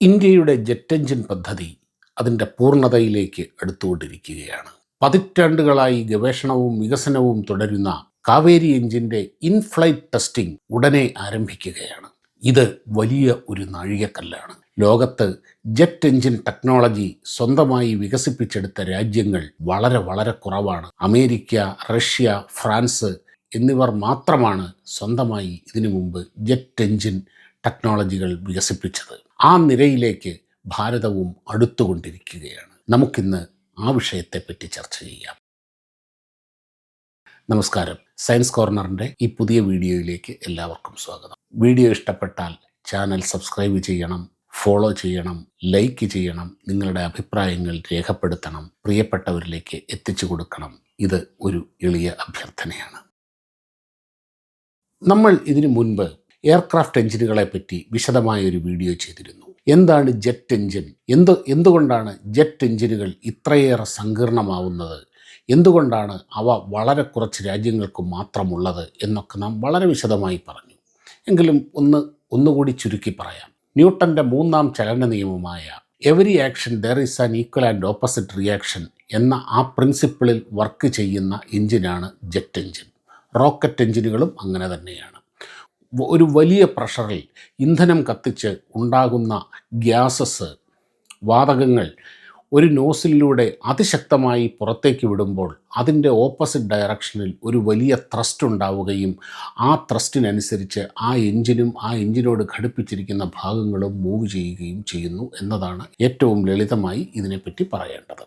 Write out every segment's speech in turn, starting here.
ഇന്ത്യയുടെ jet engine പദ്ധതി അതിന്റെ പൂർണതയിലേക്ക് അടുത്തുകൊണ്ടിരിക്കുകയാണ്. പതിറ്റാണ്ടുകളായി ഗവേഷണവും വികസനവും തുടരുന്ന കാവേരി എഞ്ചിന്റെ ഇൻഫ്ലൈറ്റ് ടെസ്റ്റിംഗ് ഉടനെ ആരംഭിക്കുകയാണ്. ഇത് വലിയ ഒരു നാഴികക്കല്ലാണ്. ലോകത്ത് ജെറ്റ് എഞ്ചിൻ ടെക്നോളജി സ്വന്തമായി വികസിപ്പിച്ചെടുത്ത രാജ്യങ്ങൾ വളരെ വളരെ കുറവാണ്. അമേരിക്ക റഷ്യ ഫ്രാൻസ് എന്നിവർ മാത്രമാണ് സ്വന്തമായി ഇതിനു മുമ്പ് ജെറ്റ് എഞ്ചിൻ ടെക്നോളജികൾ വികസിപ്പിച്ചത്. ആ നിരയിലേക്ക് ഭാരതവും അടുത്തുകൊണ്ടിരിക്കുകയാണ്. നമുക്കിന്ന് ആ വിഷയത്തെപ്പറ്റി ചർച്ച ചെയ്യാം. നമസ്കാരം. സയൻസ് കോർണറിന്റെ ഈ പുതിയ വീഡിയോയിലേക്ക് എല്ലാവർക്കും സ്വാഗതം. വീഡിയോ ഇഷ്ടപ്പെട്ടാൽ ചാനൽ സബ്സ്ക്രൈബ് ചെയ്യണം ഫോളോ ചെയ്യണം ലൈക്ക് ചെയ്യണം നിങ്ങളുടെ അഭിപ്രായങ്ങൾ രേഖപ്പെടുത്തണം പ്രിയപ്പെട്ടവരിലേക്ക് എത്തിച്ചു കൊടുക്കണം. ഇത് ഒരു എളിയ അഭ്യർത്ഥനയാണ്. നമ്മൾ ഇതിനു മുൻപ് എയർക്രാഫ്റ്റ് എഞ്ചിനുകളെ പറ്റി വിശദമായ ഒരു വീഡിയോ ചെയ്തിരുന്നു. എന്താണ് ജെറ്റ് എഞ്ചിൻ? എന്ത് എന്തുകൊണ്ടാണ് ജെറ്റ് എഞ്ചിനുകൾ ഇത്രയേറെ സങ്കീർണമാവുന്നത്? എന്തുകൊണ്ടാണ് അവ വളരെ കുറച്ച് രാജ്യങ്ങൾക്ക് മാത്രമുള്ളത് എന്നൊക്കെ നാം വളരെ വിശദമായി പറഞ്ഞു. എങ്കിലും ഒന്ന് ഒന്നുകൂടി ചുരുക്കി പറയാം. ന്യൂട്ടന്റെ മൂന്നാം ചലന നിയമമായ every action there is an equal and opposite reaction എന്ന ആ പ്രിൻസിപ്പിളിൽ വർക്ക് ചെയ്യുന്ന എഞ്ചിനാണ് ജെറ്റ് എഞ്ചിൻ. റോക്കറ്റ് എഞ്ചിനുകളും അങ്ങനെ തന്നെയാണ്. ഒരു വലിയ പ്രഷറിൽ ഇന്ധനം കത്തിച്ച് ഉണ്ടാകുന്ന ഗ്യാസസ് വാതകങ്ങൾ ഒരു നോസിലൂടെ അതിശക്തമായി പുറത്തേക്ക് വിടുമ്പോൾ അതിന്റെ ഓപ്പോസിറ്റ് ഡയറക്ഷനിൽ ഒരു വലിയ ത്രസ്റ്റ് ഉണ്ടാവുകയും ആ ത്രസ്റ്റിനനുസരിച്ച് ആ എഞ്ചിനും ആ എഞ്ചിനോട് ഘടിപ്പിച്ചിരിക്കുന്ന ഭാഗങ്ങളും മൂവ് ചെയ്യുകയും ചെയ്യുന്നു എന്നതാണ് ഏറ്റവും ലളിതമായി ഇതിനെപ്പറ്റി പറയേണ്ടത്.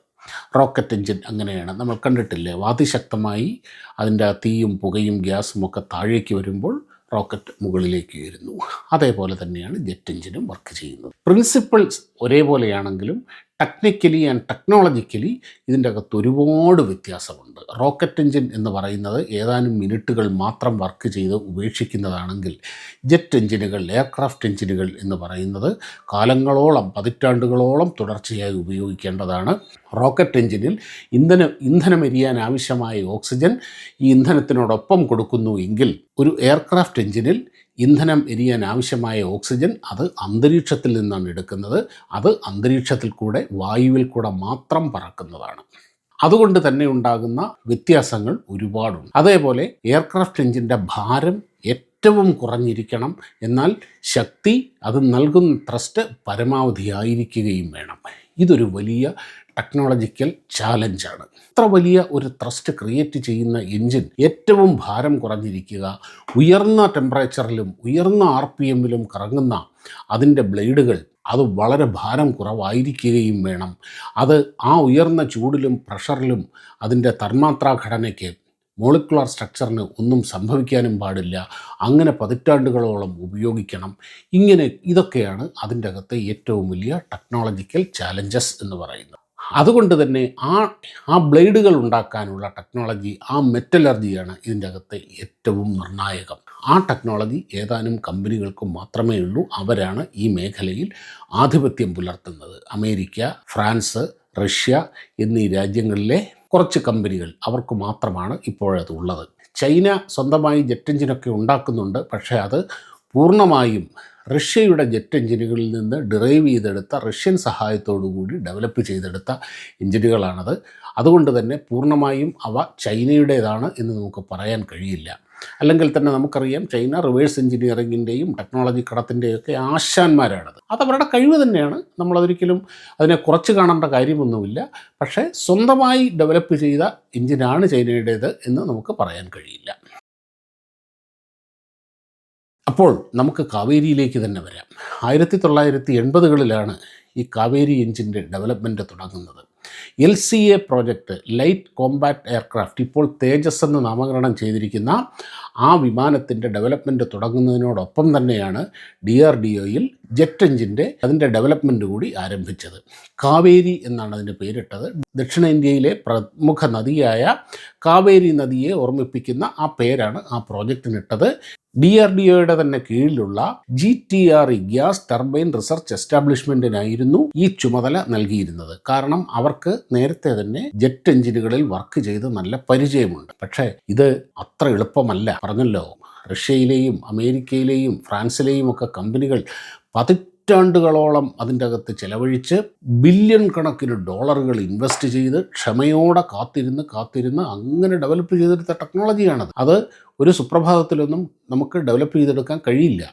റോക്കറ്റ് എഞ്ചിൻ അങ്ങനെയാണ്. നമ്മൾ കണ്ടിട്ടില്ലേ? അതിശക്തമായി അതിന്റെ തീയും പുകയും ഗ്യാസും ഒക്കെ താഴേക്ക് വരുമ്പോൾ റോക്കറ്റ് മുകളിലേക്ക് ഉയരുന്നു അതേപോലെ തന്നെയാണ് ജെറ്റ് എഞ്ചിനും വർക്ക് ചെയ്യുന്നത്. പ്രിൻസിപ്പിൾസ് ഒരേപോലെയാണെങ്കിലും ടെക്നിക്കലി ആൻഡ് ടെക്നോളജിക്കലി ഇതിന്റെ അകത്ത് ഒരുപാട് വ്യത്യാസമുണ്ട്. റോക്കറ്റ് എഞ്ചിൻ എന്ന് പറയുന്നത് ഏതാനും മിനിറ്റുകൾ മാത്രം വർക്ക് ചെയ്ത് ഉപേക്ഷിക്കുന്നതാണെങ്കിൽ ജെറ്റ് എഞ്ചിനുകൾ എയർക്രാഫ്റ്റ് എഞ്ചിനുകൾ എന്ന് പറയുന്നത് കാലങ്ങളോളം പതിറ്റാണ്ടുകളോളം തുടർച്ചയായി ഉപയോഗിക്കേണ്ടതാണ്. റോക്കറ്റ് എഞ്ചിനിൽ ഇന്ധന ഇന്ധനം എരിയാൻ ആവശ്യമായ ഓക്സിജൻ ഈ ഇന്ധനത്തിനോടൊപ്പം കൊടുക്കുന്നു എങ്കിൽ ഒരു എയർക്രാഫ്റ്റ് എഞ്ചിനിൽ ഇന്ധനം എരിയാൻ ആവശ്യമായ ഓക്സിജൻ അത് അന്തരീക്ഷത്തിൽ നിന്നാണ് എടുക്കുന്നത്. അത് അന്തരീക്ഷത്തിൽ കൂടെ വായുവിൽ കൂടെ മാത്രം പറക്കുന്നതാണ്. അതുകൊണ്ട് തന്നെ ഉണ്ടാകുന്ന വ്യത്യാസങ്ങൾ ഒരുപാടുണ്ട്. അതേപോലെ എയർക്രാഫ്റ്റ് എഞ്ചിന്റെ ഭാരം ഏറ്റവും കുറഞ്ഞിരിക്കണം. എന്നാൽ ശക്തി അത് നൽകുന്ന ത്രസ്റ്റ് പരമാവധി ആയിരിക്കുകയും വേണം. ഇതൊരു വലിയ ടെക്നോളജിക്കൽ ചാലഞ്ചാണ് ഇത്ര വലിയ ഒരു ത്രസ്റ്റ് ക്രിയേറ്റ് ചെയ്യുന്ന എൻജിൻ ഏറ്റവും ഭാരം കുറഞ്ഞിരിക്കുക ഉയർന്ന ടെമ്പറേച്ചറിലും ഉയർന്ന ആർ പി എമ്മിലും കറങ്ങുന്ന അതിന്റെ ബ്ലേഡുകൾ അത് വളരെ ഭാരം കുറവായിരിക്കുകയും വേണം. അത് ആ ഉയർന്ന ചൂടിലും പ്രഷറിലും അതിന്റെ തന്മാത്രാ ഘടനയ്ക്ക് മോളിക്കുലാർ സ്ട്രക്ചറിന് ഒന്നും സംഭവിക്കാനും പാടില്ല. അങ്ങനെ പതിറ്റാണ്ടുകളോളം ഉപയോഗിക്കണം. ഇങ്ങനെ ഇതൊക്കെയാണ് അതിന്റെ അകത്തെ ഏറ്റവും വലിയ ടെക്നോളജിക്കൽ ചാലഞ്ചസ് എന്ന് പറയുന്നത്. അതുകൊണ്ട് തന്നെ ആ ആ ബ്ലേഡുകൾ ഉണ്ടാക്കാനുള്ള ടെക്നോളജി ആ മെറ്റലർജിയാണ് ഇതിന്റെ അകത്തെ ഏറ്റവും നിർണായകം. ആ ടെക്നോളജി ഏതാനും കമ്പനികൾക്ക് മാത്രമേ ഉള്ളൂ. അവരാണ് ഈ മേഖലയിൽ ആധിപത്യം പുലർത്തുന്നത്. അമേരിക്ക ഫ്രാൻസ് റഷ്യ എന്നീ രാജ്യങ്ങളിലെ കുറച്ച് കമ്പനികൾ അവർക്ക് മാത്രമാണ് ഇപ്പോഴത് ഉള്ളത്. ചൈന സ്വന്തമായി ജെറ്റ് എഞ്ചിനൊക്കെ ഉണ്ടാക്കുന്നുണ്ട്. പക്ഷേ അത് പൂർണമായും റഷ്യയുടെ ജെറ്റ് എഞ്ചിനുകളിൽ നിന്ന് ഡിറൈവ് ചെയ്തെടുത്ത റഷ്യൻ സഹായത്തോടുകൂടി ഡെവലപ്പ് ചെയ്തെടുത്ത എഞ്ചിനുകളാണത്. അതുകൊണ്ട് തന്നെ പൂർണമായും അവ ചൈനയുടേതാണ് എന്ന് നമുക്ക് പറയാൻ കഴിയില്ല. അല്ലെങ്കിൽ തന്നെ നമുക്കറിയാം ചൈന റിവേഴ്സ് എഞ്ചിനീയറിങ്ങിന്റെയും ടെക്നോളജി കടത്തിന്റെയൊക്കെ ആശാന്മാരാണത്. അത് അവരുടെ കഴിവ് തന്നെയാണ്. നമ്മളതൊരിക്കലും അതിനെ കുറച്ച് കാണേണ്ട കാര്യമൊന്നുമില്ല. പക്ഷേ സ്വന്തമായി ഡെവലപ്പ് ചെയ്ത എഞ്ചിനാണ് ചൈനയുടേത് എന്ന് നമുക്ക് പറയാൻ കഴിയില്ല. അപ്പോൾ നമുക്ക് കാവേരിയിലേക്ക് തന്നെ വരാം. ആയിരത്തി തൊള്ളായിരത്തി എൺപതുകളിലാണ് ഈ കാവേരി എഞ്ചിന്റെ ഡെവലപ്മെന്റ് തുടങ്ങുന്നത്. L C A project light combat aircraft ഇപ്പോൾ തേജസ് എന്ന് നാമകരണം ചെയ്തിരിക്കുന്ന ആ വിമാനത്തിന്റെ ഡെവലപ്മെന്റ് തുടങ്ങുന്നതിനോടൊപ്പം തന്നെയാണ് ഡി ആർ ഡി ഒയിൽ ജെറ്റ് എഞ്ചിന്റെ അതിന്റെ ഡെവലപ്മെന്റ് കൂടി ആരംഭിച്ചത്. കാവേരി എന്നാണ് അതിന്റെ പേരിട്ടത്. ദക്ഷിണേന്ത്യയിലെ പ്രമുഖ നദിയായ കാവേരി നദിയെ ഓർമ്മിപ്പിക്കുന്ന ആ പേരാണ് ആ പ്രോജക്റ്റിനിട്ടത്. ഡി ആർ ഡി ഒയുടെ തന്നെ കീഴിലുള്ള G T R gas turbine research എസ്റ്റാബ്ലിഷ്മെന്റിനായിരുന്നു ഈ ചുമതല നൽകിയിരുന്നത്. കാരണം അവർക്ക് നേരത്തെ തന്നെ ജെറ്റ് എഞ്ചിനുകളിൽ വർക്ക് ചെയ്ത് നല്ല പരിചയമുണ്ട്. പക്ഷേ ഇത് അത്ര എളുപ്പമല്ല. പറഞ്ഞല്ലോ. റഷ്യയിലെയും അമേരിക്കയിലെയും ഫ്രാൻസിലെയും ഒക്കെ കമ്പനികൾ പതിറ്റാണ്ടുകളോളം അതിന്റെ അകത്ത് ചെലവഴിച്ച് ബില്യൺ കണക്കിന് ഡോളറുകൾ ഇൻവെസ്റ്റ് ചെയ്ത് ക്ഷമയോടെ കാത്തിരുന്ന് കാത്തിരുന്ന് അങ്ങനെ ഡെവലപ്പ് ചെയ്തെടുത്ത ടെക്നോളജിയാണത്. അത് ഒരു സുപ്രഭാതത്തിലൊന്നും നമുക്ക് ഡെവലപ്പ് ചെയ്തെടുക്കാൻ കഴിയില്ല.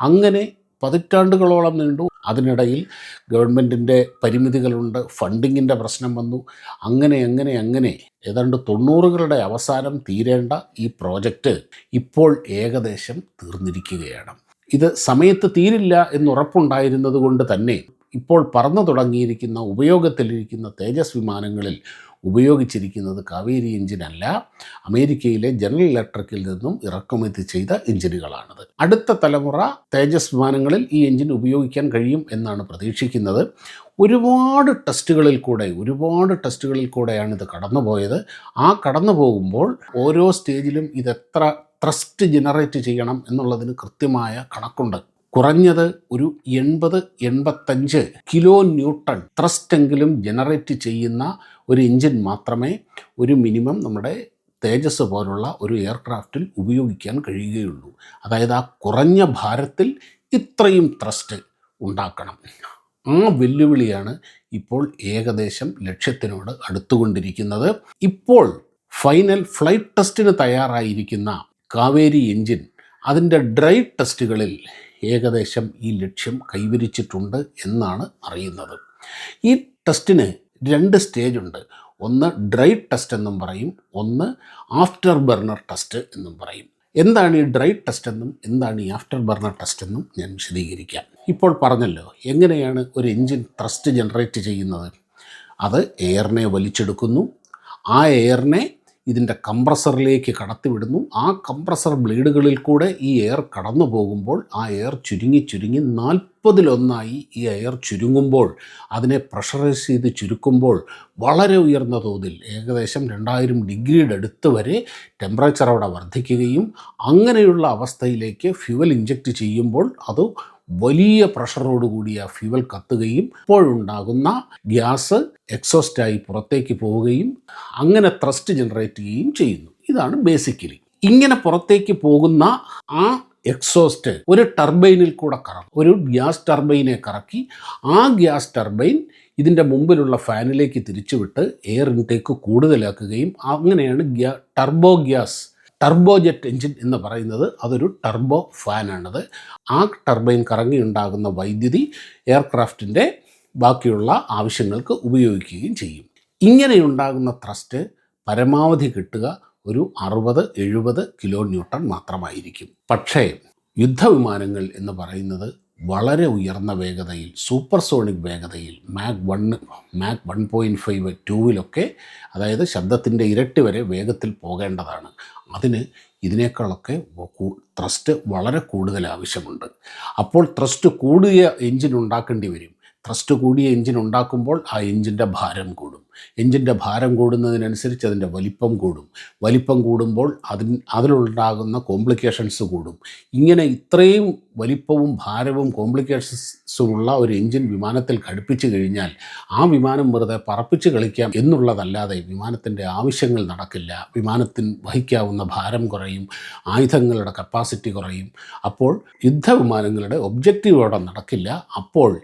അങ്ങനെ പതിറ്റാണ്ടുകളോളം നീണ്ടു അതിനിടയിൽ ഗവൺമെന്റിന്റെ പരിമിതികളുണ്ട് ഫണ്ടിങ്ങിന്റെ പ്രശ്നം വന്നു. അങ്ങനെ അങ്ങനെ അങ്ങനെ ഏതാണ്ട് തൊണ്ണൂറുകളുടെ അവസാനം തീരേണ്ട ഈ പ്രോജക്റ്റ് ഇപ്പോൾ ഏകദേശം തീർന്നിരിക്കുകയാണ്. ഇത് സമയത്ത് തീരില്ല എന്നുറപ്പുണ്ടായിരുന്നത് കൊണ്ട് തന്നെ ഇപ്പോൾ പറന്നു തുടങ്ങിയിരിക്കുന്ന ഉപയോഗത്തിലിരിക്കുന്ന തേജസ് വിമാനങ്ങളിൽ ഉപയോഗിച്ചിരിക്കുന്നത് കാവേരി എഞ്ചിനല്ല. അമേരിക്കയിലെ ജനറൽ ഇലക്ട്രിക്കിൽ നിന്നും ഇറക്കുമതി ചെയ്ത എഞ്ചിനുകളാണത്. അടുത്ത തലമുറ തേജസ് വിമാനങ്ങളിൽ ഈ എഞ്ചിൻ ഉപയോഗിക്കാൻ കഴിയും എന്നാണ് പ്രതീക്ഷിക്കുന്നത്. ഒരുപാട് ടെസ്റ്റുകളിൽ കൂടെ ഒരുപാട് ടെസ്റ്റുകളിൽ കൂടെയാണ് ഇത് കടന്നുപോയത്. ആ കടന്നു പോകുമ്പോൾ ഓരോ സ്റ്റേജിലും ഇതെത്ര ത്രസ്റ്റ് ജനറേറ്റ് ചെയ്യണം എന്നുള്ളതിന് കൃത്യമായ കണക്കുണ്ട്. കുറഞ്ഞത് ഒരു എൺപത് എൺപത്തഞ്ച് കിലോ ന്യൂട്ടൺ ത്രസ്റ്റെങ്കിലും ജനറേറ്റ് ചെയ്യുന്ന ഒരു എഞ്ചിൻ മാത്രമേ ഒരു മിനിമം നമ്മുടെ തേജസ് പോലുള്ള ഒരു എയർക്രാഫ്റ്റിൽ ഉപയോഗിക്കാൻ കഴിയുകയുള്ളൂ. അതായത് ആ കുറഞ്ഞ ഭാരത്തിൽ ഇത്രയും ത്രസ്റ്റ് ഉണ്ടാക്കണം. ആ വെല്ലുവിളിയാണ് ഇപ്പോൾ ഏകദേശം ലക്ഷ്യത്തിനോട് അടുത്തുകൊണ്ടിരിക്കുന്നത്. ഇപ്പോൾ ഫൈനൽ ഫ്ലൈറ്റ് ടെസ്റ്റിന് തയ്യാറായിരിക്കുന്ന കാവേരി എഞ്ചിൻ അതിന്റെ ഡ്രൈ ടെസ്റ്റുകളിൽ ഏകദേശം ഈ ലക്ഷ്യം കൈവരിച്ചിട്ടുണ്ട് എന്നാണ് അറിയുന്നത്. ഈ ടെസ്റ്റിന് രണ്ട് സ്റ്റേജ് ഉണ്ട്. ഒന്ന് ഡ്രൈ ടെസ്റ്റ് എന്നും പറയും ഒന്ന് ആഫ്റ്റർ ബർണർ ടെസ്റ്റ് എന്നും പറയും. എന്താണ് ഈ ഡ്രൈ ടെസ്റ്റ് എന്നും എന്താണ് ഈ ആഫ്റ്റർ ബർണർ ടെസ്റ്റ് എന്നും ഞാൻ വിശദീകരിക്കാം. ഇപ്പോൾ പറഞ്ഞല്ലോ എങ്ങനെയാണ് ഒരു എൻജിൻ ത്രസ്റ്റ് ജനറേറ്റ് ചെയ്യുന്നത്? അത് എയറിനെ വലിച്ചെടുക്കുന്നു. ആ എയറിനെ ഇതിന്റെ കംപ്രസറിലേക്ക് കടത്തിവിടുന്നു. ആ കംപ്രസർ ബ്ലേഡുകളിൽ കൂടെ ഈ എയർ കടന്നു പോകുമ്പോൾ ആ എയർ ചുരുങ്ങി ചുരുങ്ങി നാൽപ്പതിലൊന്നായി ഈ എയർ ചുരുങ്ങുമ്പോൾ അതിനെ പ്രഷറൈസ് ചെയ്ത് ചുരുക്കുമ്പോൾ വളരെ ഉയർന്ന തോതിൽ ഏകദേശം രണ്ടായിരം ഡിഗ്രിയുടെ അടുത്ത് വരെ ടെമ്പറേച്ചർ അവിടെ വർദ്ധിക്കുകയും അങ്ങനെയുള്ള അവസ്ഥയിലേക്ക് ഫ്യുവൽ ഇഞ്ചക്റ്റ് ചെയ്യുമ്പോൾ അത് വലിയ പ്രഷറോട് കൂടിയ ഫ്യുവൽ കത്തുകയും ഇപ്പോഴുണ്ടാകുന്ന ഗ്യാസ് എക്സോസ്റ്റായി പുറത്തേക്ക് പോവുകയും അങ്ങനെ ത്രസ്റ്റ് ജനറേറ്റ് ചെയ്യുകയും ചെയ്യുന്നു. ഇതാണ് ബേസിക്കലി. ഇങ്ങനെ പുറത്തേക്ക് പോകുന്ന ആ എക്സോസ്റ്റ് ഒരു ടർബൈനിൽ കൂടെ കറക്കും. ഒരു ഗ്യാസ് ടർബൈനെ കറക്കി ആ ഗ്യാസ് ടർബൈൻ ഇതിന്റെ മുമ്പിലുള്ള ഫാനിലേക്ക് തിരിച്ചുവിട്ട് എയർ ഇൻടേക്ക് കൂടുതലാക്കുകയും അങ്ങനെയാണ് ഗ്യാ ടർബോ ഗ്യാസ് ടർബോജെറ്റ് എഞ്ചിൻ എന്ന് പറയുന്നത് അതൊരു ടർബോ ഫാനാണത്. ആ ടർബൈൻ കറങ്ങി ഉണ്ടാകുന്ന വൈദ്യുതി എയർക്രാഫ്റ്റിന്റെ ബാക്കിയുള്ള ആവശ്യങ്ങൾക്ക് ഉപയോഗിക്കുകയും ചെയ്യും. ഇങ്ങനെയുണ്ടാകുന്ന ത്രസ്റ്റ് പരമാവധി കിട്ടുക ഒരു അറുപത് എഴുപത് കിലോ ന്യൂട്ടൺ മാത്രമായിരിക്കും. പക്ഷേ യുദ്ധവിമാനങ്ങൾ എന്ന് പറയുന്നത് വളരെ ഉയർന്ന വേഗതയിൽ സൂപ്പർസോണിക് വേഗതയിൽ Mach one Mach one point five ടൂവിലൊക്കെ അതായത് ശബ്ദത്തിന്റെ ഇരട്ടി വരെ വേഗത്തിൽ പോകേണ്ടതാണ്. അതിന് ഇതിനേക്കാളൊക്കെ ത്രസ്റ്റ് വളരെ കൂടുതൽ ആവശ്യമുണ്ട്. അപ്പോൾ ത്രസ്റ്റ് കൂടിയ എഞ്ചിൻ ഉണ്ടാക്കേണ്ടി വരും. ത്രസ്റ്റ് കൂടിയ എഞ്ചിൻ ഉണ്ടാക്കുമ്പോൾ ആ എഞ്ചിന്റെ ഭാരം കൂടും. എഞ്ചിന്റെ ഭാരം കൂടുന്നതിനനുസരിച്ച് അതിന്റെ വലിപ്പം കൂടും. വലിപ്പം കൂടുമ്പോൾ അതിന് അതിലുണ്ടാകുന്ന കോംപ്ലിക്കേഷൻസ് കൂടും. ഇങ്ങനെ ഇത്രയും വലിപ്പവും ഭാരവും കോംപ്ലിക്കേഷൻസുമുള്ള ഒരു എഞ്ചിൻ വിമാനത്തിൽ ഘടിപ്പിച്ചു കഴിഞ്ഞാൽ ആ വിമാനം വെറുതെ പറപ്പിച്ച് കളിക്കാം എന്നുള്ളതല്ലാതെ വിമാനത്തിന്റെ ആവശ്യങ്ങൾ നടക്കില്ല. വിമാനത്തിന് വഹിക്കാവുന്ന ഭാരം കുറയും ആയുധങ്ങളുടെ കപ്പാസിറ്റി കുറയും. അപ്പോൾ യുദ്ധവിമാനങ്ങളുടെ ഒബ്ജക്റ്റീവ് അവിടെ നടക്കില്ല. അപ്പോൾ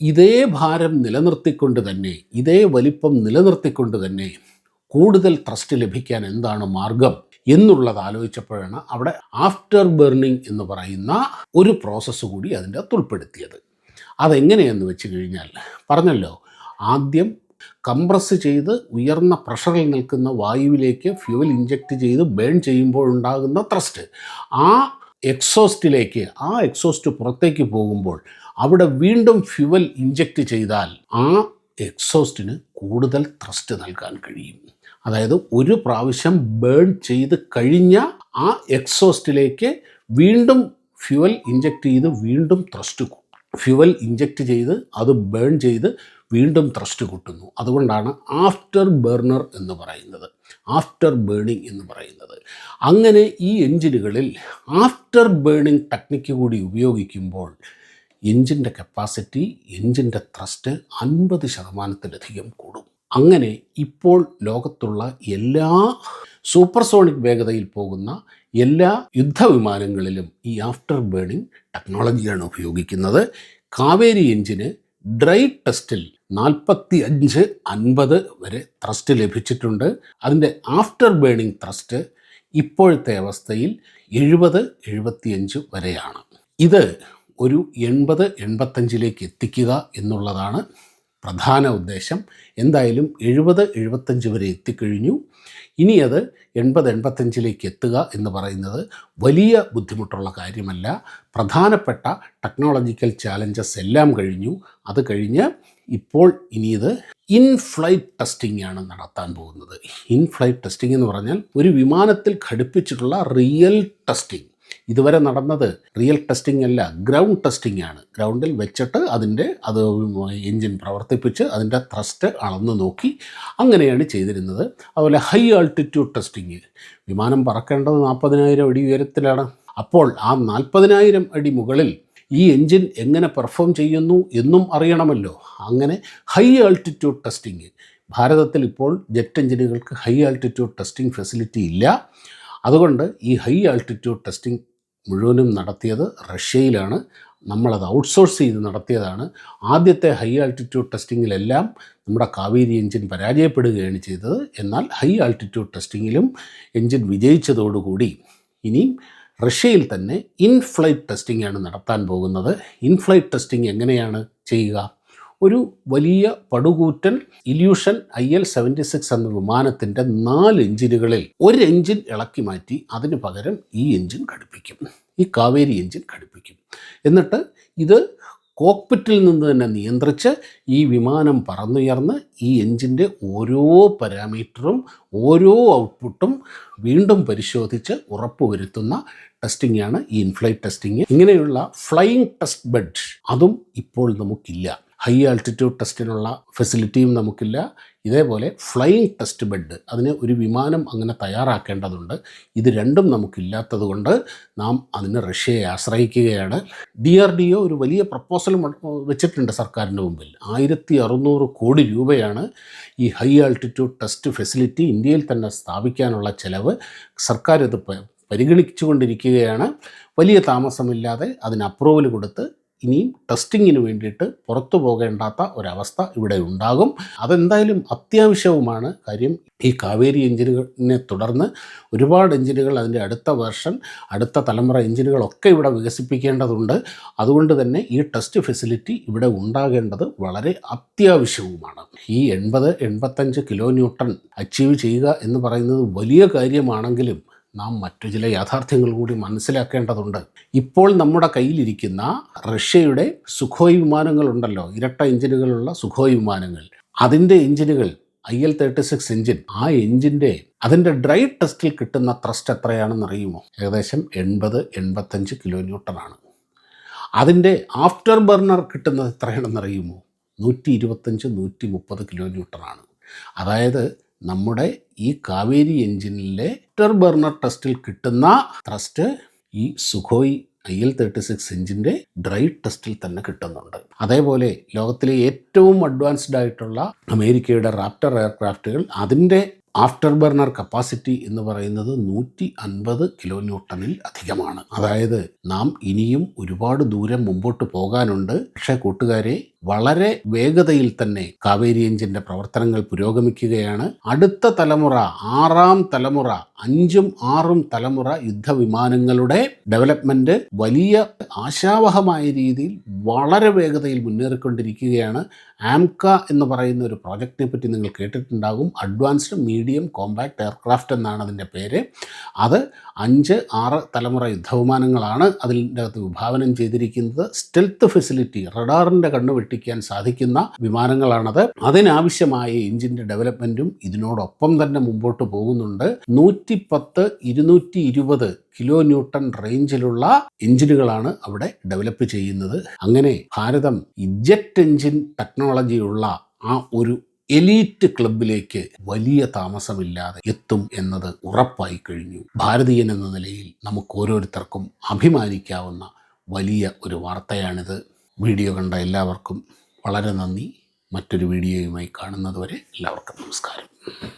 ഇതേ ഭാരം നിലനിർത്തിക്കൊണ്ട് തന്നെ ഇതേ വലിപ്പം നിലനിർത്തിക്കൊണ്ട് തന്നെ കൂടുതൽ ത്രസ്റ്റ് ലഭിക്കാൻ എന്താണ് മാർഗം എന്നുള്ളത് ആലോചിച്ചപ്പോഴാണ് അവിടെ ആഫ്റ്റർ ബേർണിംഗ് എന്ന് പറയുന്ന ഒരു പ്രോസസ്സ് കൂടി അതിന്റെ അകത്ത് ഉൾപ്പെടുത്തിയത്. അതെങ്ങനെയെന്ന് വെച്ച് കഴിഞ്ഞാൽ പറഞ്ഞല്ലോ ആദ്യം കംപ്രസ് ചെയ്ത് ഉയർന്ന പ്രഷറിൽ നിൽക്കുന്ന വായുവിലേക്ക് ഫ്യൂവൽ ഇഞ്ചക്റ്റ് ചെയ്ത് ബേൺ ചെയ്യുമ്പോൾ ഉണ്ടാകുന്ന ത്രസ്റ്റ് ആ എക്സോസ്റ്റിലേക്ക് ആ എക്സോസ്റ്റ് പുറത്തേക്ക് പോകുമ്പോൾ അവിടെ വീണ്ടും ഫ്യുവൽ ഇഞ്ചക്റ്റ് ചെയ്താൽ ആ എക്സോസ്റ്റിന് കൂടുതൽ ത്രസ്റ്റ് നൽകാൻ കഴിയും. അതായത് ഒരു പ്രാവശ്യം ബേൺ ചെയ്ത് കഴിഞ്ഞ ആ എക്സോസ്റ്റിലേക്ക് വീണ്ടും ഫ്യുവൽ ഇഞ്ചക്റ്റ് ചെയ്ത് വീണ്ടും ത്രസ്റ്റ് ഫ്യുവൽ ഇഞ്ചക്റ്റ് ചെയ്ത് അത് ബേൺ ചെയ്ത് വീണ്ടും ത്രസ്റ്റ് കൂട്ടുന്നു. അതുകൊണ്ടാണ് ആഫ്റ്റർ ബേർണർ എന്ന് പറയുന്നത്. ആഫ്റ്റർ ബേണിംഗ് എന്ന് പറയുന്നത്. അങ്ങനെ ഈ എഞ്ചിനുകളിൽ ആഫ്റ്റർ ബേണിംഗ് ടെക്നിക്ക് കൂടി ഉപയോഗിക്കുമ്പോൾ എഞ്ചിന്റെ കപ്പാസിറ്റി എഞ്ചിന്റെ ത്രസ്റ്റ് അൻപത് ശതമാനത്തിലധികം കൂടും. അങ്ങനെ ഇപ്പോൾ ലോകത്തുള്ള എല്ലാ സൂപ്പർസോണിക് വേഗതയിൽ പോകുന്ന എല്ലാ യുദ്ധവിമാനങ്ങളിലും ഈ ആഫ്റ്റർ ബേണിംഗ് ടെക്നോളജിയാണ് ഉപയോഗിക്കുന്നത്. കാവേരി എഞ്ചിന് ഡ്രൈ ടെസ്റ്റിൽ നാൽപ്പത്തി അഞ്ച് അൻപത് വരെ ത്രസ്റ്റ് ലഭിച്ചിട്ടുണ്ട്. അതിന്റെ ആഫ്റ്റർ ബേണിംഗ് ത്രസ്റ്റ് ഇപ്പോഴത്തെ അവസ്ഥയിൽ എഴുപത് എഴുപത്തിയഞ്ച് വരെയാണ്. ഇത് ഒരു എൺപത് എൺപത്തഞ്ചിലേക്ക് എത്തിക്കുക എന്നുള്ളതാണ് പ്രധാന ഉദ്ദേശം. എന്തായാലും എഴുപത് എഴുപത്തഞ്ച് വരെ എത്തിക്കഴിഞ്ഞു. ഇനി അത് എൺപത് എൺപത്തഞ്ചിലേക്ക് എത്തുക എന്ന് പറയുന്നത് വലിയ ബുദ്ധിമുട്ടുള്ള കാര്യമല്ല. പ്രധാനപ്പെട്ട ടെക്നോളജിക്കൽ ചാലഞ്ചസ് എല്ലാം കഴിഞ്ഞു. അത് കഴിഞ്ഞ് ഇപ്പോൾ ഇനിയത് ഇൻ ഫ്ലൈറ്റ് ടെസ്റ്റിംഗ് ആണ് നടത്താൻ പോകുന്നത്. ഇൻഫ്ലൈറ്റ് ടെസ്റ്റിംഗ് എന്ന് പറഞ്ഞാൽ ഒരു വിമാനത്തിൽ ഘടിപ്പിച്ചിട്ടുള്ള റിയൽ ടെസ്റ്റിംഗ് ഇതുവരെ നടന്നത് റിയൽ ടെസ്റ്റിംഗ് അല്ല ഗ്രൗണ്ട് ടെസ്റ്റിംഗ് ആണ്. ഗ്രൗണ്ടിൽ വെച്ചിട്ട് അതിന്റെ അത് എൻജിൻ പ്രവർത്തിപ്പിച്ച് അതിന്റെ ത്രസ്റ്റ് അളന്ന് നോക്കി അങ്ങനെയാണ് ചെയ്തിരുന്നത്. അതുപോലെ ഹൈ ആൾട്ടിറ്റ്യൂഡ് ടെസ്റ്റിംഗ് വിമാനം പറക്കേണ്ടത് നാൽപ്പതിനായിരം അടി ഉയരത്തിലാണ്. അപ്പോൾ ആ നാൽപ്പതിനായിരം അടി മുകളിൽ ഈ എൻജിൻ എങ്ങനെ പെർഫോം ചെയ്യുന്നു എന്നും അറിയണമല്ലോ. അങ്ങനെ ഹൈ ആൾട്ടിറ്റ്യൂഡ് ടെസ്റ്റിംഗ് ഭാരതത്തിൽ ഇപ്പോൾ ജെറ്റ് എഞ്ചിനുകൾക്ക് ഹൈ ആൾട്ടിറ്റ്യൂഡ് ടെസ്റ്റിംഗ് ഫെസിലിറ്റി ഇല്ല. അതുകൊണ്ട് ഈ ഹൈ ആൾട്ടിറ്റ്യൂഡ് ടെസ്റ്റിംഗ് മുഴുവനും നടത്തിയത് റഷ്യയിലാണ്. നമ്മളത് ഔട്ട്സോഴ്സ് ചെയ്ത് നടത്തിയതാണ്. ആദ്യത്തെ ഹൈ ആൾട്ടിറ്റ്യൂഡ് ടെസ്റ്റിങ്ങിലെല്ലാം നമ്മുടെ കാവേരി എഞ്ചിൻ പരാജയപ്പെടുകയാണ് ചെയ്തത്. എന്നാൽ ഹൈ ആൾട്ടിറ്റ്യൂഡ് ടെസ്റ്റിങ്ങിലും എഞ്ചിൻ വിജയിച്ചതോടുകൂടി ഇനിയും റഷ്യയിൽ തന്നെ ഇൻഫ്ലൈറ്റ് ആണ് നടത്താൻ പോകുന്നത്. ഇൻഫ്ലൈറ്റ് ടെസ്റ്റിംഗ് എങ്ങനെയാണ് ചെയ്യുക? ഒരു വലിയ പടുകൂറ്റൻ Ilyushin I L seventy six എന്ന വിമാനത്തിന്റെ നാല് എഞ്ചിനുകളിൽ ഒരു എഞ്ചിൻ ഇളക്കി മാറ്റി അതിന് പകരം ഈ എഞ്ചിൻ ഘടിപ്പിക്കും. ഈ കാവേരി എഞ്ചിൻ ഘടിപ്പിക്കും. എന്നിട്ട് ഇത് കോക്പിറ്റിൽ നിന്ന് തന്നെ നിയന്ത്രിച്ച് ഈ വിമാനം പറന്നുയർന്ന് ഈ എഞ്ചിന്റെ ഓരോ പാരാമീറ്ററും ഓരോ ഔട്ട്പുട്ടും വീണ്ടും പരിശോധിച്ച് ഉറപ്പുവരുത്തുന്ന ടെസ്റ്റിംഗ് ആണ് ഈ ഇൻഫ്ലൈറ്റ് ടെസ്റ്റിംഗ് ഇങ്ങനെയുള്ള ഫ്ലൈയിങ് ടെസ്റ്റ് ബെഡ് അതും ഇപ്പോൾ നമുക്കില്ല. ഹൈ ആൾട്ടിറ്റ്യൂഡ് ടെസ്റ്റിനുള്ള ഫെസിലിറ്റിയും നമുക്കില്ല. ഇതേപോലെ ഫ്ലൈയിങ് ടെസ്റ്റ് ബെഡ് അതിന് ഒരു വിമാനം അങ്ങനെ തയ്യാറാക്കേണ്ടതുണ്ട്. ഇത് രണ്ടും നമുക്കില്ലാത്തത് കൊണ്ട് നാം അതിന് റഷ്യയെ ആശ്രയിക്കുകയാണ്. ഡി ആർ ഡി ഒ ഒരു വലിയ പ്രപ്പോസൽ വെച്ചിട്ടുണ്ട് സർക്കാരിന്റെ മുമ്പിൽ. ആയിരത്തി അറുന്നൂറ് കോടി രൂപയാണ് ഈ ഹൈ ആൾട്ടിറ്റ്യൂഡ് ടെസ്റ്റ് ഫെസിലിറ്റി ഇന്ത്യയിൽ തന്നെ സ്ഥാപിക്കാനുള്ള ചെലവ്. സർക്കാർ ഇത് പരിഗണിച്ചുകൊണ്ടിരിക്കുകയാണ്. വലിയ താമസമില്ലാതെ അതിന് അപ്രൂവൽ കൊടുത്ത് ഇനിയും ടെസ്റ്റിങ്ങിന് വേണ്ടിയിട്ട് പുറത്തു പോകേണ്ടാത്ത ഒരവസ്ഥ ഇവിടെ ഉണ്ടാകും. അതെന്തായാലും അത്യാവശ്യവുമാണ്. കാര്യം ഈ കാവേരി എഞ്ചിനുകളിനെ തുടർന്ന് ഒരുപാട് എഞ്ചിനുകൾ അതിന്റെ അടുത്ത വേർഷൻ അടുത്ത തലമുറ എഞ്ചിനുകളൊക്കെ ഇവിടെ വികസിപ്പിക്കേണ്ടതുണ്ട്. അതുകൊണ്ട് തന്നെ ഈ ടെസ്റ്റ് ഫെസിലിറ്റി ഇവിടെ ഉണ്ടാകേണ്ടത് വളരെ അത്യാവശ്യവുമാണ്. ഈ എൺപത് എൺപത്തഞ്ച് കിലോ ന്യൂട്ടൺ അച്ചീവ് ചെയ്യുക എന്ന് പറയുന്നത് വലിയ കാര്യമാണെങ്കിലും നാം മറ്റു ചില യാഥാർത്ഥ്യങ്ങൾ കൂടി മനസ്സിലാക്കേണ്ടതുണ്ട്. ഇപ്പോൾ നമ്മുടെ കയ്യിലിരിക്കുന്ന റഷ്യയുടെ സുഖോയ് വിമാനങ്ങളുണ്ടല്ലോ. ഇരട്ട എഞ്ചിനുകളുള്ള സുഖോയ് വിമാനങ്ങൾ. അതിന്റെ എഞ്ചിനുകൾ I L thirty six engine ആ എഞ്ചിന്റെ അതിന്റെ ഡ്രൈ ടെസ്റ്റിൽ കിട്ടുന്ന ത്രസ്റ്റ് എത്രയാണെന്ന് അറിയുമോ? ഏകദേശം എൺപത് എൺപത്തഞ്ച് കിലോ ന്യൂട്ടണാണ് അതിന്റെ ആഫ്റ്റർ ബർണർ കിട്ടുന്നത് എത്രയാണെന്ന് അറിയുമോ? നൂറ്റി ഇരുപത്തഞ്ച് നൂറ്റി മുപ്പത് കിലോ ന്യൂട്ടണാണ് അതായത് നമ്മുടെ ഈ കാവേരി എഞ്ചിനിലെ ആഫ്റ്റർ ബർണർ ടെസ്റ്റിൽ കിട്ടുന്ന ത്രസ്റ്റ് ഈ Sukhoi I L thirty six എഞ്ചിന്റെ ഡ്രൈ ടെസ്റ്റിൽ തന്നെ കിട്ടുന്നുണ്ട്. അതേപോലെ ലോകത്തിലെ ഏറ്റവും അഡ്വാൻസ്ഡ് ആയിട്ടുള്ള അമേരിക്കയുടെ റാപ്റ്റർ എയർക്രാഫ്റ്റുകൾ അതിന്റെ ആഫ്റ്റർ ബർണർ കപ്പാസിറ്റി എന്ന് പറയുന്നത് നൂറ്റി അൻപത് കിലോ ന്യൂട്ടണിൽ അധികമാണ്. അതായത് നാം ഇനിയും ഒരുപാട് ദൂരം മുമ്പോട്ട് പോകാനുണ്ട്. പക്ഷേ കൂട്ടുകാരെ വളരെ വേഗതയിൽ തന്നെ കാവേരി എഞ്ചിന്റെ പ്രവർത്തനങ്ങൾ പുരോഗമിക്കുകയാണ്. അടുത്ത തലമുറ ആറാം തലമുറ അഞ്ചും ആറും തലമുറ യുദ്ധവിമാനങ്ങളുടെ ഡെവലപ്മെന്റ് വലിയ ആശാവഹമായ രീതിയിൽ വളരെ വേഗതയിൽ മുന്നേറിക്കൊണ്ടിരിക്കുകയാണ്. ആംക എന്ന് പറയുന്ന ഒരു പ്രോജക്റ്റിനെ പറ്റി നിങ്ങൾ കേട്ടിട്ടുണ്ടാകും. അഡ്വാൻസ്ഡ് മീഡിയം കോമ്പാക്ട് എയർക്രാഫ്റ്റ് എന്നാണ് അതിന്റെ പേര്. അത് അഞ്ച് ആറ് തലമുറ യുദ്ധവിമാനങ്ങളാണ് അതിന്റെ അകത്ത് വിഭാവനം ചെയ്തിരിക്കുന്നത്. സ്റ്റെൽത്ത് ഫെസിലിറ്റി റഡാറിന്റെ കണ്ണ് വെട്ടിക്കാൻ സാധിക്കുന്ന വിമാനങ്ങളാണത്. അതിനാവശ്യമായ എഞ്ചിന്റെ ഡെവലപ്മെന്റും ഇതിനോടൊപ്പം തന്നെ മുമ്പോട്ട് പോകുന്നുണ്ട്. നൂറ്റി പത്ത് ഇരുന്നൂറ്റി ഇരുപത് കിലോ ന്യൂട്ടൺ റേഞ്ചിലുള്ള എഞ്ചിനുകളാണ് അവിടെ ഡെവലപ്പ് ചെയ്യുന്നത്. അങ്ങനെ ഭാരതം ജെറ്റ് എഞ്ചിൻ ടെക്നോളജിയുള്ള ആ ഒരു എലീറ്റ് ക്ലബിലേക്ക് വലിയ താമസമില്ലാതെ എത്തും എന്നത് ഉറപ്പായി കഴിഞ്ഞു. ഭാരതീയൻ എന്ന നിലയിൽ നമുക്ക് ഓരോരുത്തർക്കും അഭിമാനിക്കാവുന്ന വലിയ ഒരു വാർത്തയാണിത്. വീഡിയോ കണ്ട എല്ലാവർക്കും വളരെ നന്ദി. മറ്റൊരു വീഡിയോയുമായി കാണുന്നതുവരെ എല്ലാവർക്കും നമസ്കാരം.